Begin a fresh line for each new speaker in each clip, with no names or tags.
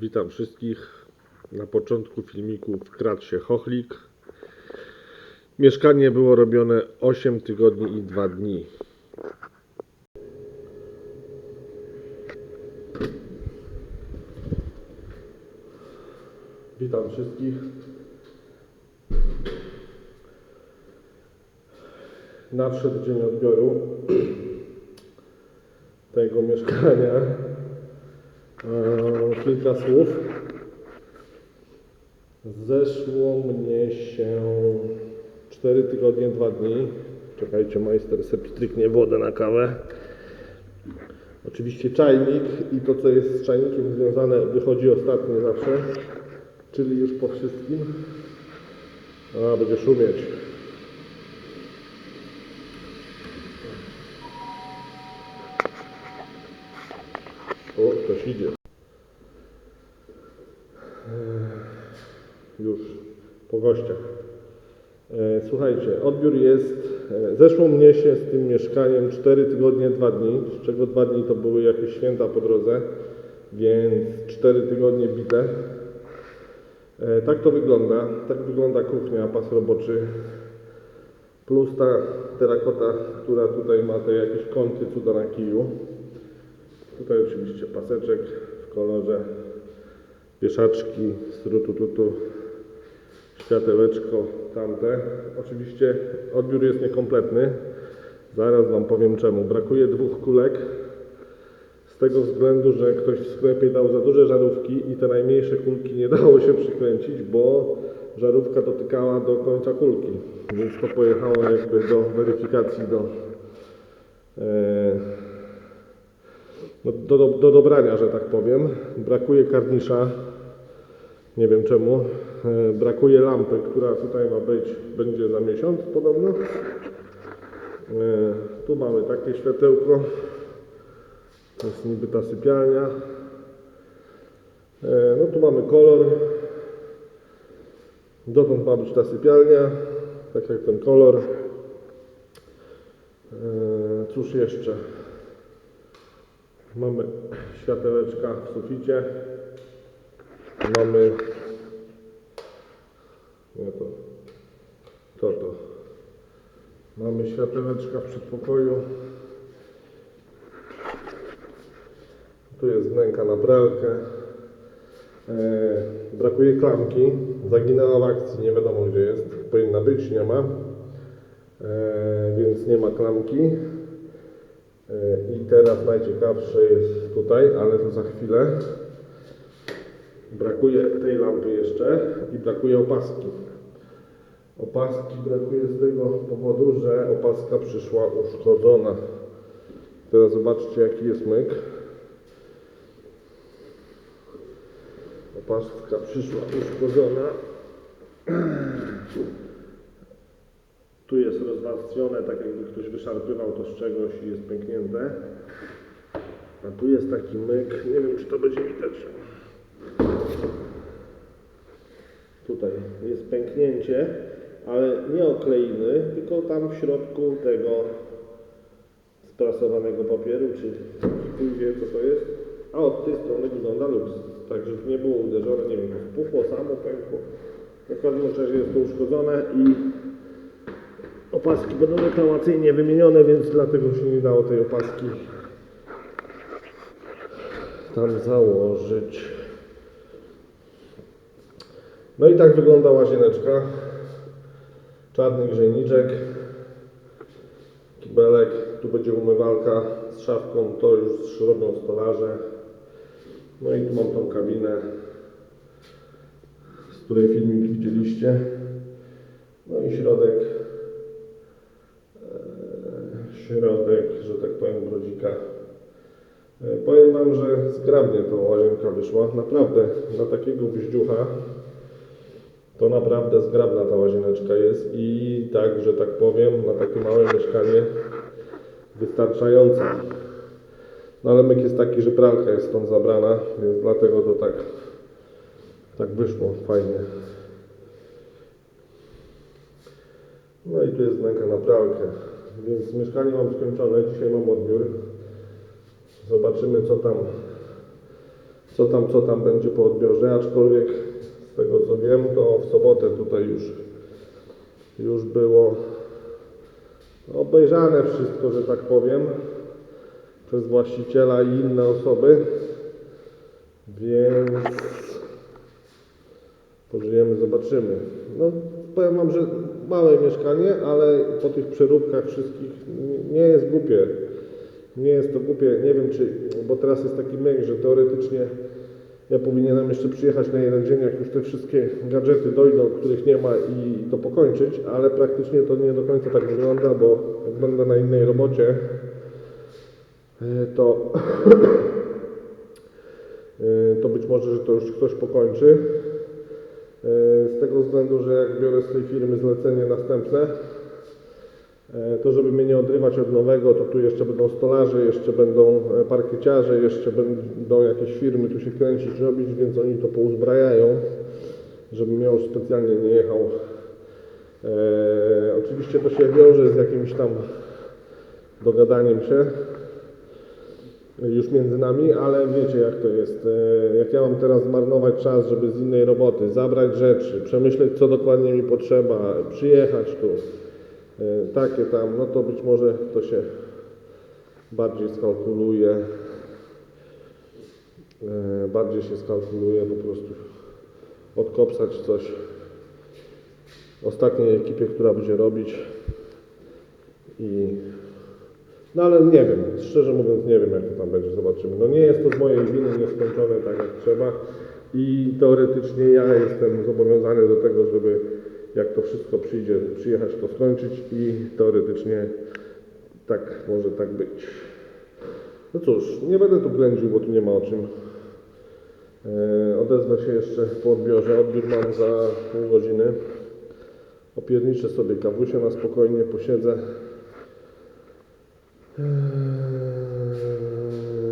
Witam wszystkich. Na początku filmiku wkradł się chochlik. Mieszkanie było robione 8 tygodni i 2 dni. Witam wszystkich. Nadszedł dzień odbioru tego mieszkania. Kilka słów. Zeszło mnie się 4 tygodnie, 2 dni. Czekajcie, majster se pstryknie wodę na kawę. Oczywiście czajnik i to, co jest z czajnikiem związane, wychodzi ostatnie zawsze, czyli już po wszystkim. A, będzie szumieć. O, ktoś idzie. Już po gościach. E, Słuchajcie, odbiór jest. e, Zeszło mnie się z tym mieszkaniem 4 tygodnie, 2 dni, z czego 2 dni to były jakieś święta po drodze, więc 4 tygodnie bite. E, Tak to wygląda. Tak wygląda kuchnia, pas roboczy. Plus ta terakota, która tutaj ma te jakieś kąty cuda na kiju. Tutaj oczywiście paseczek w kolorze wieszaczki, strutututu, światełeczko tamte. Oczywiście odbiór jest niekompletny. Zaraz Wam powiem czemu. Brakuje dwóch kulek. Z tego względu, że ktoś w sklepie dał za duże żarówki i te najmniejsze kulki nie dało się przykręcić, bo żarówka dotykała do końca kulki. Więc to pojechało jakby do weryfikacji do, e, no, do, do, do dobrania, że tak powiem. Brakuje karnisza. Nie wiem czemu. E, Brakuje lampy, która tutaj ma być, będzie za miesiąc podobno. E, Tu mamy takie światełko. To jest niby ta sypialnia. E, No tu mamy kolor. Dotąd ma być ta sypialnia. Tak jak ten kolor. Cóż jeszcze? Mamy światełeczka w suficie. Mamy nie to. To to. Mamy światełeczka w przedpokoju. Tu jest wnęka na pralkę. E, brakuje klamki. Zaginęła w akcji, nie wiadomo gdzie jest. Powinna być, nie ma. E, więc nie ma klamki. E, I teraz najciekawsze jest tutaj, ale to za chwilę. Brakuje tej lampy jeszcze i brakuje opaski. Opaski brakuje z tego powodu, że opaska przyszła uszkodzona. Teraz zobaczcie jaki jest myk. Opaska przyszła uszkodzona. Tu jest rozwarstwione, tak jakby ktoś wyszarpywał to z czegoś i jest pęknięte. A tu jest taki myk, nie wiem czy to będzie widać. Tutaj jest pęknięcie, ale nie okleiny, tylko tam w środku tego sprasowanego papieru, czy chuj wie co to jest. A od tej strony wygląda luks. Także nie było uderzone, nie wiem, samo pękło. W każdym razie jest to uszkodzone i opaski będą reklamacyjnie wymienione, więc dlatego się nie dało tej opaski tam założyć. No i tak wygląda łazieneczka. Czarny grzejniczek, kibelek, tu będzie umywalka z szafką, to już robią stolarze. No i tu mam tą kabinę, z której filmik widzieliście. No i środek, e, środek, że tak powiem, brodzika. E, Powiem Wam, że zgrabnie to łazienka wyszła. Naprawdę, na takiego bździucha to naprawdę zgrabna ta łazieneczka jest i tak, że tak powiem, na takie małe mieszkanie wystarczająca. No ale myk jest taki, że pralka jest stąd zabrana, więc dlatego to tak, tak wyszło fajnie. No i tu jest wnęka na pralkę, więc mieszkanie mam skończone, dzisiaj mam odbiór. Zobaczymy co tam co tam, co tam będzie po odbiorze, aczkolwiek z tego co wiem, to w sobotę tutaj już, już było obejrzane wszystko, że tak powiem, przez właściciela i inne osoby, więc pożyjemy, zobaczymy. No, powiem Wam, że małe mieszkanie, ale po tych przeróbkach wszystkich nie jest głupie. Nie jest to głupie, nie wiem czy, bo teraz jest taki myk, że teoretycznie ja powinienem jeszcze przyjechać na jeden dzień, jak już te wszystkie gadżety dojdą, których nie ma i to pokończyć, ale praktycznie to nie do końca tak wygląda, bo jak będę na innej robocie, y, to y, to być może, że to już ktoś pokończy. Y, Z tego względu, że jak biorę z tej firmy zlecenie następne, e, to żeby mnie nie odrywać od nowego, to tu jeszcze będą stolarze, jeszcze będą e, parkieciarze, jeszcze będą jakieś firmy tu się kręcić, robić, więc oni to pouzbrajają, żebym ja już specjalnie nie jechał. E, oczywiście to się wiąże z jakimś tam dogadaniem się już między nami, ale wiecie jak to jest. E, Jak ja mam teraz zmarnować czas, żeby z innej roboty zabrać rzeczy, przemyśleć co dokładnie mi potrzeba, przyjechać tu, e, takie tam, no to być może to się bardziej skalkuluje, e, bardziej się skalkuluje po prostu odkopsać coś ostatniej ekipie, która będzie robić. I no ale nie wiem, szczerze mówiąc nie wiem jak to tam będzie, zobaczymy. No nie jest to z mojej winy nieskończone tak jak trzeba. I teoretycznie ja jestem zobowiązany do tego, żeby jak to wszystko przyjdzie, przyjechać to skończyć i teoretycznie tak może tak być. No cóż, nie będę tu ględził, bo tu nie ma o czym. E, odezwę się jeszcze po odbiorze. Odbiór mam za pół godziny. Opierniczę sobie kawusie na spokojnie, posiedzę. Eee,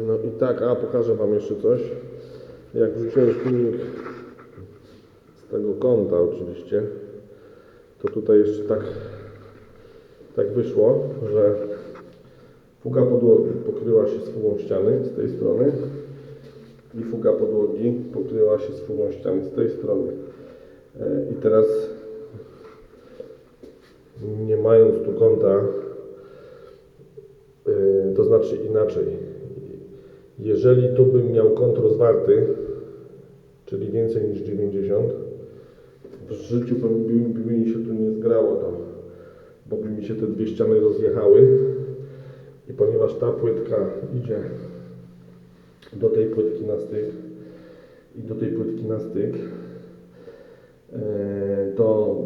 No i tak, a pokażę Wam jeszcze coś. Jak wrzuciłem filmik z tego konta oczywiście, to tutaj jeszcze tak, tak wyszło, że fuga podłogi pokryła się z fugą ściany z tej strony i fuga podłogi pokryła się z fugą ściany z tej strony. E, I teraz nie mając tu kąta Yy, to znaczy inaczej. Jeżeli tu bym miał kąt rozwarty, czyli więcej niż 90, w życiu by, by, zgrało to, bo by mi się te dwie ściany rozjechały i ponieważ ta płytka idzie do tej płytki na styk i do tej płytki na styk, yy, to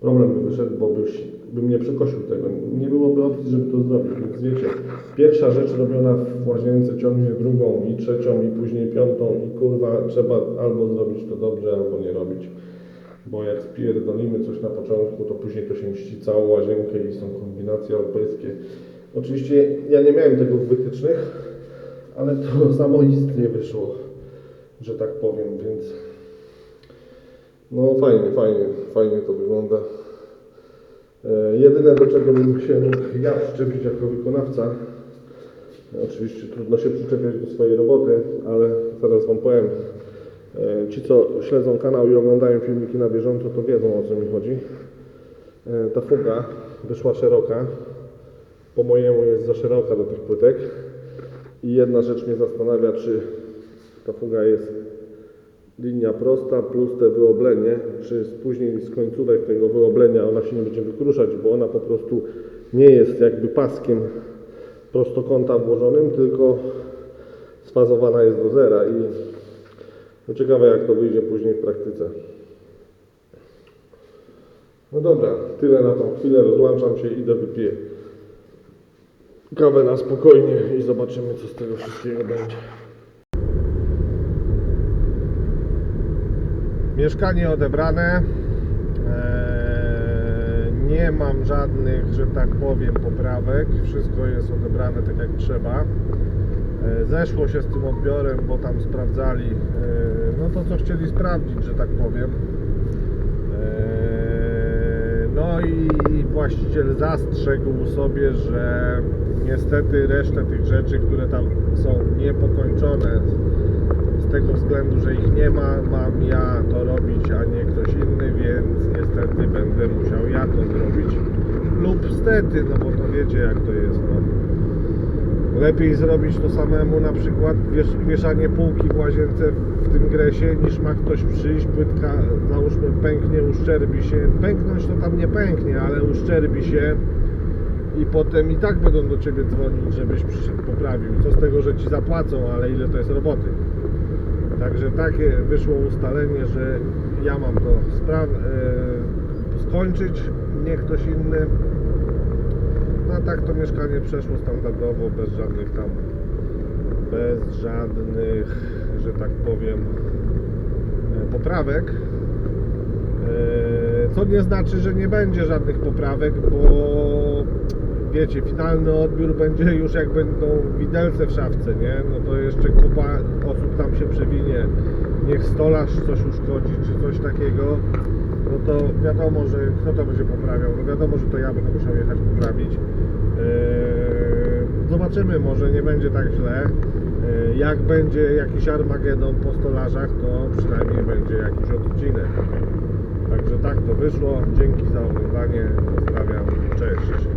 problem by wyszedł, bo byś, bym nie przekosił tego. Nie byłoby opcji, żeby to zrobić. Więc wiecie, pierwsza rzecz robiona w łazience ciągnie drugą i trzecią i później piątą i kurwa trzeba albo zrobić to dobrze, albo nie robić. Bo jak spierdolimy coś na początku, to później to się mści całą łazienkę i są kombinacje europejskie. Oczywiście ja nie miałem tego w wytycznych, ale to samoistnie wyszło, że tak powiem, więc no fajnie, fajnie, fajnie to wygląda. E, jedyne do czego bym się mógł ja przyczepić jako wykonawca, oczywiście trudno się przyczepiać do swojej roboty, ale zaraz Wam powiem. E, ci co śledzą kanał i oglądają filmiki na bieżąco to wiedzą o co mi chodzi. E, ta fuga wyszła szeroka, po mojemu jest za szeroka do tych płytek i jedna rzecz mnie zastanawia czy ta fuga jest linia prosta plus te wyoblenie, czy później z końcówek tego wyoblenia ona się nie będzie wykruszać, bo ona po prostu nie jest jakby paskiem prostokąta włożonym, tylko sfazowana jest do zera i no ciekawe jak to wyjdzie później w praktyce. No dobra, tyle na tą chwilę, rozłączam się, idę wypiję kawę na spokojnie i zobaczymy co z tego wszystkiego będzie. Mieszkanie odebrane. Eee, Nie mam żadnych, że tak powiem, poprawek. Wszystko jest odebrane tak jak trzeba. Eee, Zeszło się z tym odbiorem, bo tam sprawdzali eee, no to co chcieli sprawdzić, że tak powiem. Eee, No i właściciel zastrzegł sobie, że niestety resztę tych rzeczy, które tam są niepokończone. Z tego względu, że ich nie ma, mam ja to robić, a nie ktoś inny, więc niestety będę musiał ja to zrobić. Lub stety, no bo to wiecie jak to jest. No. Lepiej zrobić to samemu, na przykład wiesz, wieszanie półki w łazience w tym gresie, niż ma ktoś przyjść, płytka załóżmy pęknie, uszczerbi się. Pęknąć to tam nie pęknie, ale uszczerbi się i potem i tak będą do Ciebie dzwonić, żebyś przyszedł poprawił. Co z tego, że Ci zapłacą, ale ile to jest roboty. Także takie wyszło ustalenie, że ja mam to spra- e, skończyć, nie ktoś inny. A tak to mieszkanie przeszło standardowo, bez żadnych tam, bez żadnych, że tak powiem, e, poprawek. E, Co nie znaczy, że nie będzie żadnych poprawek, bo wiecie, finalny odbiór będzie już jak będą widelce w szafce, nie? No to jeszcze kupa osób tam się przewinie. Niech stolarz coś uszkodzi, czy coś takiego. No to wiadomo, że kto to będzie poprawiał. No wiadomo, że to ja będę musiał jechać poprawić. Eee, Zobaczymy, może nie będzie tak źle. Eee, Jak będzie jakiś Armagedon po stolarzach, to przynajmniej będzie jakiś odcinek. Także tak to wyszło. Dzięki za oglądanie. Pozdrawiam. Cześć.